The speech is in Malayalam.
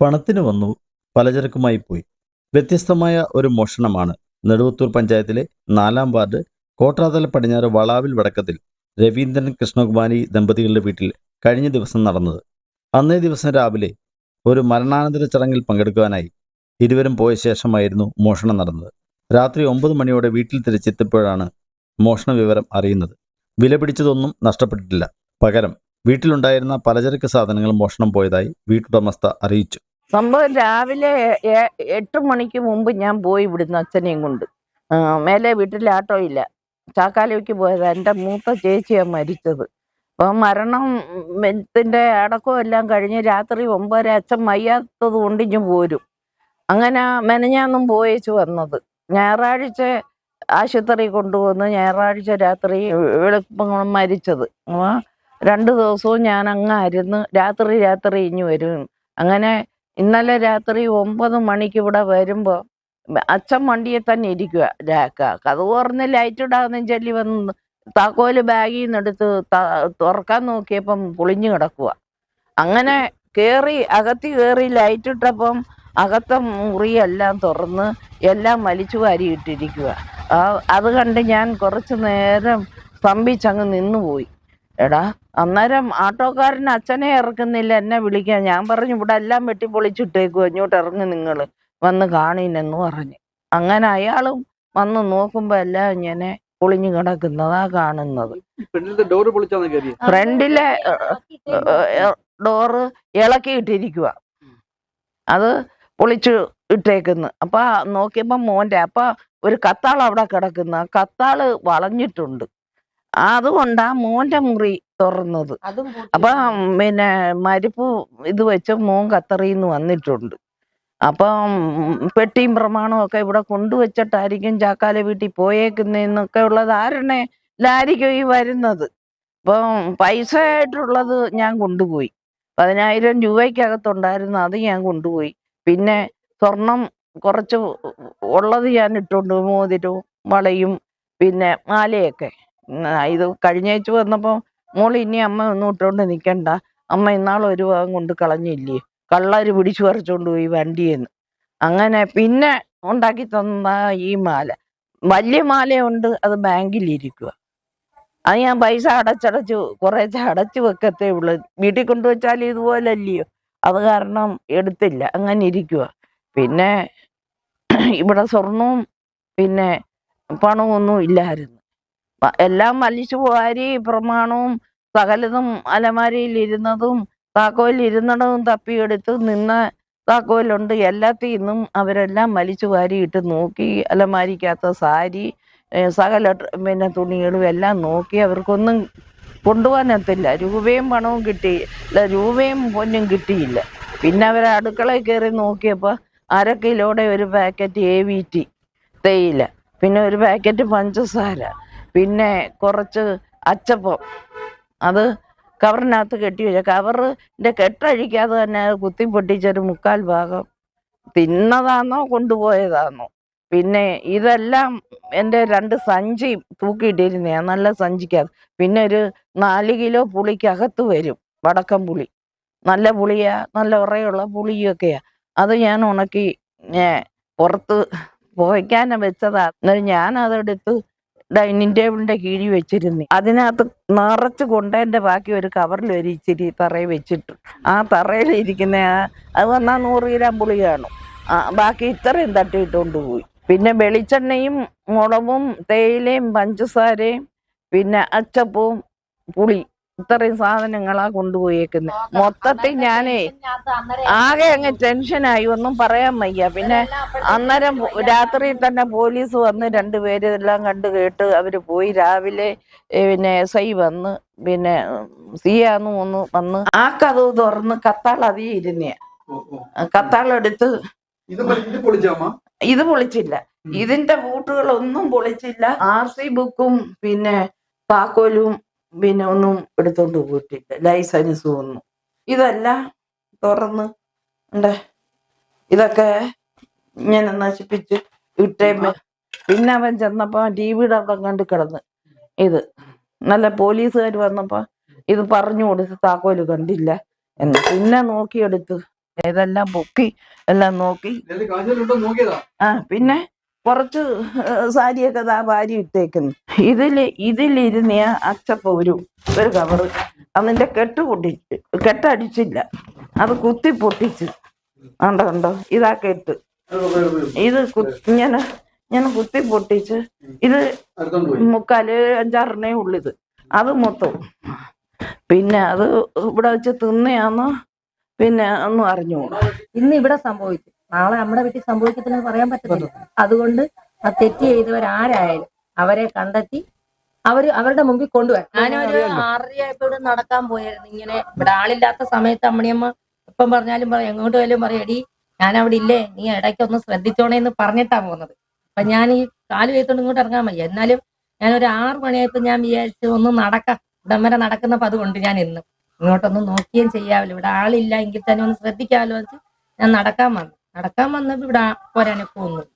പണത്തിന് വന്നു പലചരക്കുമായി പോയി. വ്യത്യസ്തമായ ഒരു മോഷണമാണ് നെടുവത്തൂർ പഞ്ചായത്തിലെ നാലാം വാർഡ് കോട്ടാതല പടിഞ്ഞാറ് വളാവിൽ വടക്കത്തിൽ രവീന്ദ്രൻ കൃഷ്ണകുമാരി ദമ്പതികളുടെ വീട്ടിൽ കഴിഞ്ഞ ദിവസം നടന്നത്. അന്നേ ദിവസം രാവിലെ ഒരു മരണാനന്തര ചടങ്ങിൽ പങ്കെടുക്കുവാനായി ഇരുവരും പോയ ശേഷമായിരുന്നു മോഷണം നടന്നത്. രാത്രി ഒമ്പത് മണിയോടെ വീട്ടിൽ തിരിച്ചെത്തിയപ്പോഴാണ് മോഷണ വിവരം അറിയുന്നത്. വില പിടിച്ചതൊന്നും നഷ്ടപ്പെട്ടിട്ടില്ല. പകരം വീട്ടിലുണ്ടായിരുന്ന പലചരക്ക് സാധനങ്ങൾ മോഷണം പോയതായി വീട്ടുടമസ്ഥ അറിയിച്ചു. സംഭവം രാവിലെ എട്ട് മണിക്ക് മുമ്പ് ഞാൻ പോയി ഇവിടുന്ന് അച്ഛനെയും കൊണ്ട്. മേലെ വീട്ടിൽ ആട്ടോ ഇല്ല. ചാക്കാലയ്ക്ക് പോയത്. എന്റെ മൂത്ത ചേച്ചിയാണ് മരിച്ചത്. അപ്പം മരണം ത്തിന്റെ അടക്കം എല്ലാം കഴിഞ്ഞ് രാത്രി ഒമ്പതര അച്ഛൻ വയ്യാത്തത് കൊണ്ട് ഇഞ്ഞു പോരും. അങ്ങനെ മെനഞ്ഞാന്നും പോയേച്ച് വന്നത്. ഞായറാഴ്ച ആശുപത്രി കൊണ്ടുവന്ന് ഞായറാഴ്ച രാത്രി വെളുപ്പം മരിച്ചത്. രണ്ട് ദിവസവും ഞാൻ അങ്ങായിരുന്നു രാത്രി രാത്രി ഇഞ്ഞു വരും. അങ്ങനെ ഇന്നലെ രാത്രി ഒമ്പത് മണിക്ക് ഇവിടെ വരുമ്പോ അച്ഛൻ വണ്ടിയെ തന്നെ ഇരിക്കുക രാക്ക. കഥ പറഞ്ഞ് ലൈറ്റ് ഇടാന്ന് ചൊല്ലി വന്ന് താക്കോൽ ബാഗിൽ നിന്ന് എടുത്ത് തുറക്കാൻ നോക്കിയപ്പം പൊളിഞ്ഞു കിടക്കുക അങ്ങനെ കേറി അകത്തി കേറി ലൈറ്റ് ഇട്ടപ്പം അകത്തെ മുറിയെല്ലാം തുറന്ന് എല്ലാം വലിച്ചു വാരി ഇട്ടിരിക്കുക അത് കണ്ട് ഞാൻ കുറച്ചു നേരം സ്തംഭിച്ചങ്ങ് നിന്നുപോയി. എടാ അന്നേരം ആട്ടോക്കാരൻ അച്ഛനെ ഇറക്കുന്നില്ല എന്നെ വിളിക്കാൻ. ഞാൻ പറഞ്ഞു ഇവിടെ എല്ലാം വെട്ടി പൊളിച്ചിട്ടേക്കുവാ. ഇങ്ങോട്ട് ഇറങ്ങി നിങ്ങൾ വന്ന് കാണീനെന്ന് പറഞ്ഞു. അങ്ങനെ അയാളും വന്ന് നോക്കുമ്പോ എല്ലാം ഇങ്ങനെ പൊളിഞ്ഞു കിടക്കുന്നതാ കാണുന്നത്. ഫ്രണ്ടിലെ ഡോറ് ഇളക്കിയിട്ടിരിക്കുക അത് പൊളിച്ചു ഇട്ടേക്കുന്നു. അപ്പൊ നോക്കിയപ്പോ മോന്റെ അപ്പൊ ഒരു കത്താൾ അവിടെ കിടക്കുന്ന. കത്താൾ വളഞ്ഞിട്ടുണ്ട്. അതുകൊണ്ടാ മോന്റെ മുറി തുറന്നത്. അപ്പൊ പിന്നെ മരിപ്പ് ഇത് വെച്ച് മോൻ കത്തറിന്ന് വന്നിട്ടുണ്ട്. അപ്പം പെട്ടിയും പ്രമാണവും ഒക്കെ ഇവിടെ കൊണ്ടുവച്ചിട്ടായിരിക്കും ചാക്കാല വീട്ടിൽ പോയേക്കുന്നതെന്നൊക്കെ ഉള്ള ധാരണയിലായിരിക്കും ഈ വരുന്നത്. അപ്പൊ പൈസ ആയിട്ടുള്ളത് ഞാൻ കൊണ്ടുപോയി. പതിനായിരം രൂപയ്ക്കകത്തുണ്ടായിരുന്നു അത് ഞാൻ കൊണ്ടുപോയി. പിന്നെ സ്വർണം കുറച്ച് ഉള്ളത് ഞാൻ ഇട്ടുണ്ട് മോതിരവും വളയും പിന്നെ മാലയൊക്കെ. ഇത് കഴിഞ്ഞേച്ച് വന്നപ്പോൾ മോൾ ഇനി അമ്മ ഒന്നും ഇട്ടോണ്ട് നിൽക്കണ്ട അമ്മ ഇന്നാൾ ഒരു ഭാഗം കൊണ്ട് കളഞ്ഞില്ലേ? കള്ളര് പിടിച്ചു പറിച്ചോണ്ട് പോയി വണ്ടിയെന്ന്. അങ്ങനെ പിന്നെ ഉണ്ടാക്കി തന്ന ഈ മാല. വലിയ മാലയുണ്ട് അത് ബാങ്കിലിരിക്കുക അത് ഞാൻ പൈസ അടച്ചടച്ചു കുറേശ്ശെ അടച്ചു വെക്കത്തേ ഉള്ളു. വീട്ടിൽ കൊണ്ടുവച്ചാൽ ഇതുപോലെ അല്ലയോ അത് കാരണം എടുത്തില്ല. അങ്ങനെ ഇരിക്കുക പിന്നെ ഇവിടെ സ്വർണവും പിന്നെ പണവും ഒന്നും ഇല്ലായിരുന്നു. എല്ലാം വലിച്ചു വാരി പ്രമാണവും സകലതും അലമാരയിൽ ഇരുന്നതും താക്കോലിൽ ഇരുന്നതും തപ്പിയെടുത്ത് നിന്ന താക്കോലുണ്ട്. എല്ലാത്തിൽ അവരെല്ലാം വലിച്ചു വാരിയിട്ട് നോക്കി അലമാരിക്കകത്ത സാരി സകല പിന്നെ തുണികളും എല്ലാം നോക്കി അവർക്കൊന്നും കൊണ്ടുപോകാനത്തില്ല രൂപയും പണവും കിട്ടി രൂപയും പൊന്നും കിട്ടിയില്ല. പിന്നെ അവർ അടുക്കളയിൽ കയറി നോക്കിയപ്പോൾ അര കിലോയുടെ ഒരു പാക്കറ്റ് എ വി ടി തേയില പിന്നെ ഒരു പാക്കറ്റ് പഞ്ചസാര പിന്നെ കുറച്ച് അച്ചപ്പം. അത് കവറിനകത്ത് കെട്ടി വെച്ച. കവറിന്റെ കെട്ടഴിക്കാതെ തന്നെ കുത്തി പൊട്ടിച്ചൊരു മുക്കാൽ ഭാഗം തിന്നതാന്നോ കൊണ്ടുപോയതാന്നോ. പിന്നെ ഇതെല്ലാം എന്റെ രണ്ട് സഞ്ചി തൂക്കിയിട്ടിരുന്നേ നല്ല സഞ്ചിക്കകത്ത്. പിന്നെ ഒരു നാല് കിലോ പുളിക്കകത്ത് വരും വടക്കം പുളി. നല്ല പുളിയാ നല്ല ഉറയുള്ള പുളിയൊക്കെയാ. അത് ഞാൻ ഉണക്കി പുറത്ത് പുകയ്ക്കാൻ വെച്ചതാ. ഞാൻ അതെടുത്ത് ഡൈനിങ് ടേബിളിന്റെ കീഴിൽ വെച്ചിരുന്നു. അതിനകത്ത് നിറച്ച് കൊണ്ടതിന്റെ ബാക്കി ഒരു കവറിൽ ഒരു ഇച്ചിരി തറയിൽ വെച്ചിട്ടു ആ തറയിൽ ഇരിക്കുന്ന അത് വന്നാൽ നൂറ് ഗ്രാം പുളി കാണും. ബാക്കി ഇത്രയും തട്ടിയിട്ടുകൊണ്ട് പോയി. പിന്നെ വെളിച്ചെണ്ണയും മുളകും തേയിലയും പഞ്ചസാരയും പിന്നെ അച്ചപ്പവും പുളി. ഇത്രയും സാധനങ്ങളാ കൊണ്ടുപോയേക്കുന്നത് മൊത്തത്തിൽ ഞാനേ ആകെ അങ്ങ് ടെൻഷനായി. ഒന്നും പറയാൻ വയ്യ. പിന്നെ അന്നേരം രാത്രി തന്നെ പോലീസ് വന്ന് രണ്ടുപേര് എല്ലാം കണ്ടു കേട്ട് അവർ പോയി. രാവിലെ പിന്നെ എസ് ഐ വന്ന് പിന്നെ സിയാന്ന് ഒന്ന് വന്ന്. ആ കഥ തുറന്ന് കത്താൾ അതേ ഇരുന്നേ കത്താളെടുത്ത് ഇത് പൊളി- ഇത് പൊളിച്ചില്ല. ഇതിന്റെ ബൂട്ടുകളൊന്നും പൊളിച്ചില്ല. ആർ സി ബുക്കും പിന്നെ താക്കോലും പിന്നെ ഒന്നും എടുത്തോണ്ട് പോയിട്ടില്ല. ലൈസൻസ് ഒന്നും ഇതല്ല തുറന്ന് ഉണ്ടേ ഇതൊക്കെ ഇങ്ങനെ നശിപ്പിച്ച് ഇട്ടേ പിന്നെ അവൻ ചെന്നപ്പോ ടി വിയുടെ അവിടെ കണ്ട് കിടന്ന്. ഇത് നല്ല പോലീസുകാർ വന്നപ്പോ ഇത് പറഞ്ഞു കൊടുത്ത് താക്കോൽ കണ്ടില്ല എന്ന്. പിന്നെ നോക്കിയെടുത്ത് ഇതെല്ലാം പൊക്കി എല്ലാം നോക്കി. ആ പിന്നെ കുറച്ച് സാരിയൊക്കെ ആ ഭാര്യ ഇട്ടേക്കുന്നു. ഇതിൽ ഇതിലിരുന്ന അച്ചപ്പ ഒരു ഒരു കവറ് അതിന്റെ കെട്ട് പൊട്ടിച്ച് കെട്ടടിച്ചില്ല. അത് കുത്തി പൊട്ടിച്ച്. കണ്ടോ കണ്ടോ? ഇതാ കെട്ട്. ഇത് ഇങ്ങനെ ഇങ്ങനെ കുത്തി പൊട്ടിച്ച് ഇത് മുക്കാൽ അഞ്ചാറിനേ ഉള്ളിത്. അത് മൊത്തം. പിന്നെ അത് ഇവിടെ വെച്ച് തിന്നയാന്നോ? പിന്നെ ഒന്നും അറിഞ്ഞു ഇന്ന് ഇവിടെ സംഭവിച്ചു. നാളെ നമ്മുടെ വീട്ടിൽ സംഭവിക്കത്തില്ലെന്ന് പറയാൻ പറ്റത്തില്ല. അതുകൊണ്ട് ആ തെറ്റ് ചെയ്തവരാരായാലും അവരെ കണ്ടെത്തി അവർ അവരുടെ മുമ്പിൽ കൊണ്ടുവരാം ഞാനൊരു ആറരയായപ്പോ ഇവിടെ നടക്കാൻ പോയായിരുന്നു. ഇങ്ങനെ ഇവിടെ ആളില്ലാത്ത സമയത്ത് അമ്മണിയമ്മ ഇപ്പം പറഞ്ഞാലും പറയാം എങ്ങോട്ട് പോയാലും പറയാം എടി ഞാൻ അവിടെ ഇല്ലേ നീ ഇടയ്ക്ക് ഒന്ന് ശ്രദ്ധിച്ചോണേ എന്ന് പറഞ്ഞിട്ടാ പോകുന്നത്. അപ്പൊ ഞാൻ ഈ കാൽ ചെയ്തോണ്ട് ഇങ്ങോട്ട് ഇറങ്ങാൻ വയ്യ. എന്നാലും ഞാൻ ഒരു ആറ് മണിയായപ്പോ ഞാൻ വിചാരിച്ചു ഒന്ന് നടക്കാം. ഇവിടം വരെ നടക്കുന്നപ്പോ അതുകൊണ്ട് ഞാൻ ഇന്ന്. ഇങ്ങോട്ടൊന്ന് നോക്കുകയും ചെയ്യാമല്ലോ ഇവിടെ ആളില്ല എങ്കിൽ തന്നെ ഒന്ന് ശ്രദ്ധിക്കാമല്ലോ എന്ന് ഞാൻ നടക്കാൻ വന്നു. നടക്കാൻ വന്നപ്പോ ഇവിടെ പോരാനൊക്കെ ഒന്നും